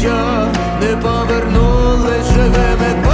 що не повернули живими.